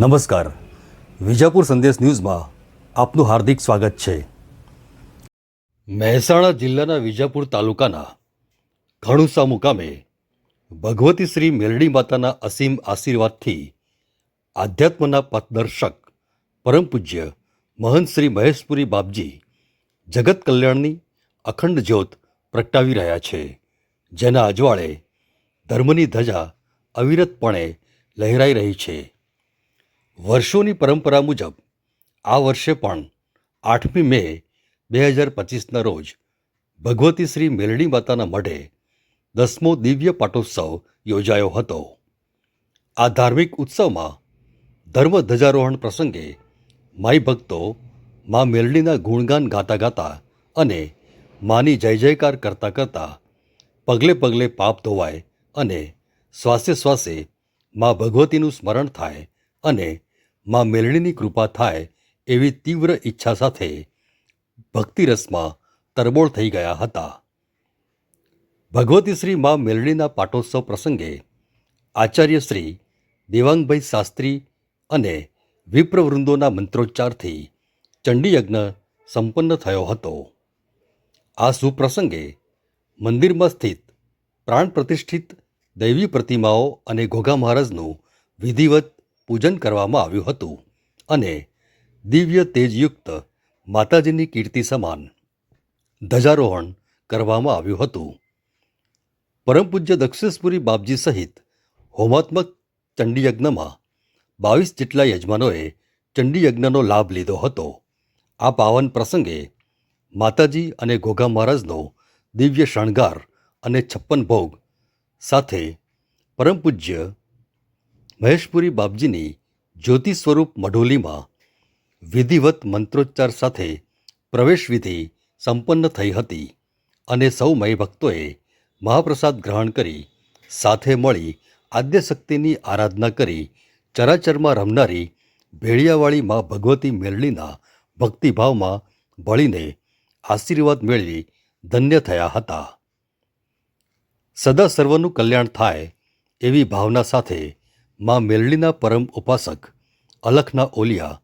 નમસ્કાર. વિજાપુર સંદેશ ન્યૂઝમાં આપનું હાર્દિક સ્વાગત છે. મહેસાણા જિલ્લાના વિજાપુર તાલુકાના ઘણુસા મુકામે ભગવતી શ્રી મેલડી માતાના અસીમ આશીર્વાદથી આધ્યાત્મના પથદર્શક પરમ પૂજ્ય મહંત શ્રી મહેશપુરી બાપજી જગત કલ્યાણની અખંડ જ્યોત પ્રગટાવી રહ્યા છે. જેના અજવાળે ધર્મની ધજા અવિરતપણે લહેરાઈ રહી છે. વર્ષોની પરંપરા મુજબ, આ વર્ષે પણ આઠમી મે બે હજાર પચીસના રોજ ભગવતી શ્રી મેલડી માતાના મઢે દસમો દિવ્ય પાટોત્સવ યોજાયો હતો. આ ધાર્મિક ઉત્સવમાં ધર્મ ધ્વજારોહણ પ્રસંગે માઈ ભક્તો મા મેલડીના ગુણગાન ગાતા ગાતા અને માની જય જયકાર કરતા કરતા પગલે પગલે પાપ ધોવાય અને શ્વાસે શ્વાસે મા ભગવતીનું સ્મરણ થાય અને મા મેલણીની કૃપા થાય એવી તીવ્ર ઈચ્છા સાથે ભક્તિરસમાં તરબોળ થઈ ગયા હતા. ભગવતી શ્રી મા મેલડીના પાટોત્સવ પ્રસંગે આચાર્ય શ્રી દેવાંગભાઈ શાસ્ત્રી અને વિપ્રવૃંદોના મંત્રોચ્ચારથી ચંડીયજ્ઞ સંપન્ન થયો હતો. આ સુપ્રસંગે મંદિરમાં સ્થિત પ્રાણ પ્રતિષ્ઠિત દૈવી પ્રતિમાઓ અને ઘોઘા મહારાજનું વિધિવત પૂજન કરવામાં આવ્યું હતું અને દિવ્ય તેજયુક્ત માતાજીની કીર્તિ સમાન ધ્વજારોહણ કરવામાં આવ્યું હતું. પરમ પૂજ્ય દક્ષેશપુરી બાપજી સહિત હોમાત્મક ચંડીયજ્ઞમાં બાવીસ જેટલા યજમાનોએ ચંડીયજ્ઞનો લાભ લીધો હતો. આ પાવન પ્રસંગે માતાજી અને ઘોઘા મહારાજનો દિવ્ય શણગાર અને છપ્પન ભોગ સાથે પરમ પૂજ્ય મહેશપુરી બાપજીની જ્યોતિ સ્વરૂપ મઢોલીમાં વિધિવત મંત્રોચ્ચાર સાથે પ્રવેશ વિધિ સંપન્ન થઈ હતી અને સૌ મય ભક્તોએ મહાપ્રસાદ ગ્રહણ કરી સાથે મળી આદ્યશક્તિની આરાધના કરી ચરાચરમાં રમનારી ભેળિયાવાળી મા ભગવતી મેળણીના ભક્તિભાવમાં ભળીને આશીર્વાદ મેળવી ધન્ય થયા હતા. સદા સર્વનું કલ્યાણ થાય એવી ભાવના સાથે મા મેલડીના પરમ ઉપાસક, અલખના ઓલિયા,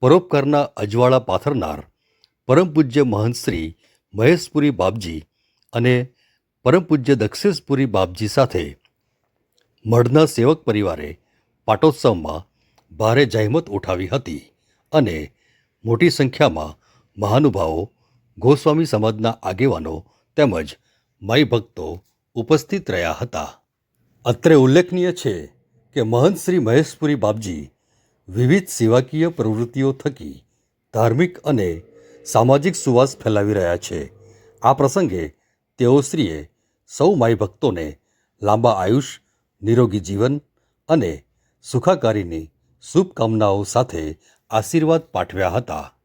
પરોપકારના અજવાળા પાથરનાર, પરમ પૂજ્ય મહંત શ્રી મહેશપુરી બાપજી અને પરમ પૂજ્ય દક્ષેશપુરી બાપજી સાથે મઢના સેવક પરિવારે પાટોત્સવમાં ભારે જહેમત ઉઠાવી હતી અને મોટી સંખ્યામાં મહાનુભાવો, ગોસ્વામી સમાજના આગેવાનો તેમજ માઈ ભક્તો ઉપસ્થિત રહ્યા હતા. અત્રે ઉલ્લેખનીય છે કે મહંત શ્રી મહેશપુરી બાપજી વિવિધ સેવાકીય પ્રવૃત્તિઓ થકી ધાર્મિક અને સામાજિક સુવાસ ફેલાવી રહ્યા છે. આ પ્રસંગે તેઓશ્રીએ સૌ માઈ ભક્તોને લાંબા આયુષ, નિરોગી જીવન અને સુખાકારીની શુભકામનાઓ સાથે આશીર્વાદ પાઠવ્યા હતા.